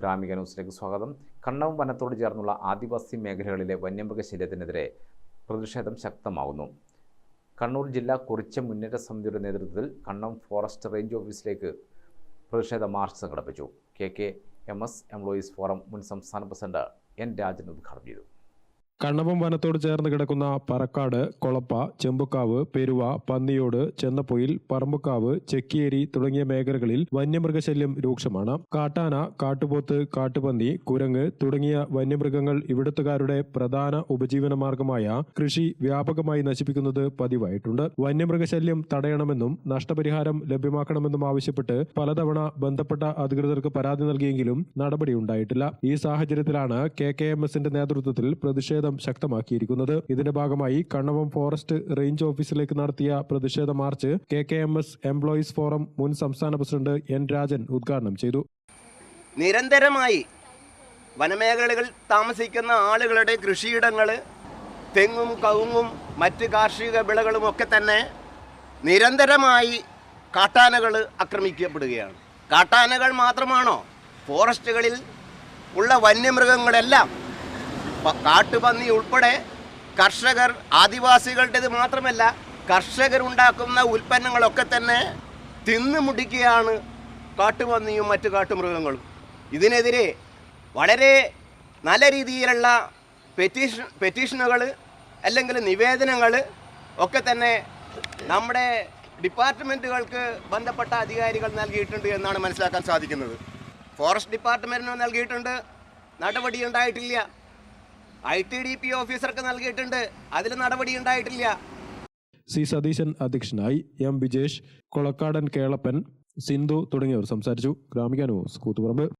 ഗ്രാമിക ന്യൂസിലേക്ക് സ്വാഗതം. കണ്ണവും വനത്തോട് ചേർന്നുള്ള ആദിവാസി മേഖലകളിലെ വന്യമൃഗശല്യത്തിനെതിരെ പ്രതിഷേധം ശക്തമാകുന്നു. കണ്ണൂർ ജില്ലാ കുറിച്ച മുന്നേറ്റ സമിതിയുടെ നേതൃത്വത്തിൽ കണ്ണം ഫോറസ്റ്റ് റേഞ്ച് ഓഫീസിലേക്ക് പ്രതിഷേധ മാർച്ച് സംഘടിപ്പിച്ചു. K K M S employees forum മുൻ സംസ്ഥാന പ്രസിഡന്റ് എൻ രാജൻ ഉദ്ഘാടനം ചെയ്തു. കണ്ണവം വനത്തോട് ചേർന്ന് കിടക്കുന്ന പറക്കാട് കൊളപ്പ ചെമ്പുക്കാവ് പെരുവ പന്നിയോട് ചെന്നപ്പൊയിൽ പറമ്പുക്കാവ് ചെക്കിയേരി തുടങ്ങിയ മേഖലകളിൽ വന്യമൃഗശല്യം രൂക്ഷമാണ്. കാട്ടാന കാട്ടുപോത്ത് കാട്ടുപന്നി കുരങ്ങ് തുടങ്ങിയ വന്യമൃഗങ്ങൾ ഇവിടുത്തുകാരുടെ പ്രധാന ഉപജീവന മാർഗമായ കൃഷി വ്യാപകമായി നശിപ്പിക്കുന്നത് പതിവായിട്ടുണ്ട്. വന്യമൃഗശല്യം തടയണമെന്നും നഷ്ടപരിഹാരം ലഭ്യമാക്കണമെന്നും ആവശ്യപ്പെട്ട് പലതവണ ബന്ധപ്പെട്ട അധികൃതർക്ക് പരാതി നൽകിയെങ്കിലും നടപടിയുണ്ടായിട്ടില്ല ഈ സാഹചര്യത്തിലാണ് കെ കെ എം എസിന്റെ നേതൃത്വത്തിൽ പ്രതിഷേധം ശക്തമാക്കിയിരിക്കുന്നത്. ഇതിന്റെ ഭാഗമായി കണ്ണവം ഫോറസ്റ്റ് റേഞ്ച് ഓഫീസിലേക്ക് നടത്തിയ പ്രതിഷേധ march K K M S employees forum മുൻ സംസ്ഥാന പ്രസിഡന്റ് എൻ രാജൻ ഉദ്ഘാടനം ചെയ്തു. നിരന്തരമായി വനമേഖലകളിൽ താമസിക്കുന്ന ആളുകളുടെ കൃഷിയിടങ്ങൾ തെങ്ങും കവുങ്ങും മറ്റ് കാർഷിക വിളകളും ഒക്കെ തന്നെ നിരന്തരമായി കാട്ടാനകൾ ആക്രമിക്കപ്പെടുകയാണ്. കാട്ടാനകൾ മാത്രമാണോ? ഫോറസ്റ്റുകളിൽ ഉള്ള വന്യമൃഗങ്ങളെല്ലാം കാട്ടുപന്നി ഉൾപ്പെടെ കർഷകർ ആദിവാസികളുടേത് മാത്രമല്ല കർഷകരുണ്ടാക്കുന്ന ഉൽപ്പന്നങ്ങളൊക്കെ തന്നെ തിന്നു മുടിക്കുകയാണ് കാട്ടുപന്നിയും മറ്റു കാട്ടുമൃഗങ്ങളും. ഇതിനെതിരെ വളരെ നല്ല രീതിയിലുള്ള പെറ്റീഷൻ പെറ്റീഷനുകൾ അല്ലെങ്കിൽ നിവേദനങ്ങൾ ഒക്കെ തന്നെ നമ്മുടെ ഡിപ്പാർട്ട്മെന്റുകൾക്ക് ബന്ധപ്പെട്ട അധികാരികൾ നൽകിയിട്ടുണ്ട് എന്നാണ് മനസ്സിലാക്കാൻ സാധിക്കുന്നത്. ഫോറസ്റ്റ് ഡിപ്പാർട്ട്മെന്റിന് നൽകിയിട്ടുണ്ട്. നടപടി ഉണ്ടായിട്ടില്ല. ഐ ടി ഡി പി ഓഫീസർക്ക് നൽകിയിട്ടുണ്ട്. അതിൽ നടപടി ഉണ്ടായിട്ടില്ല. സി സതീശൻ അധ്യക്ഷനായി എം വിജേഷ് കൊളക്കാടൻ കേളപ്പൻ സിന്ധു തുടങ്ങിയവർ സംസാരിച്ചു. ഗ്രാമിക ന്യൂസ് കൂത്തുപറമ്പ്.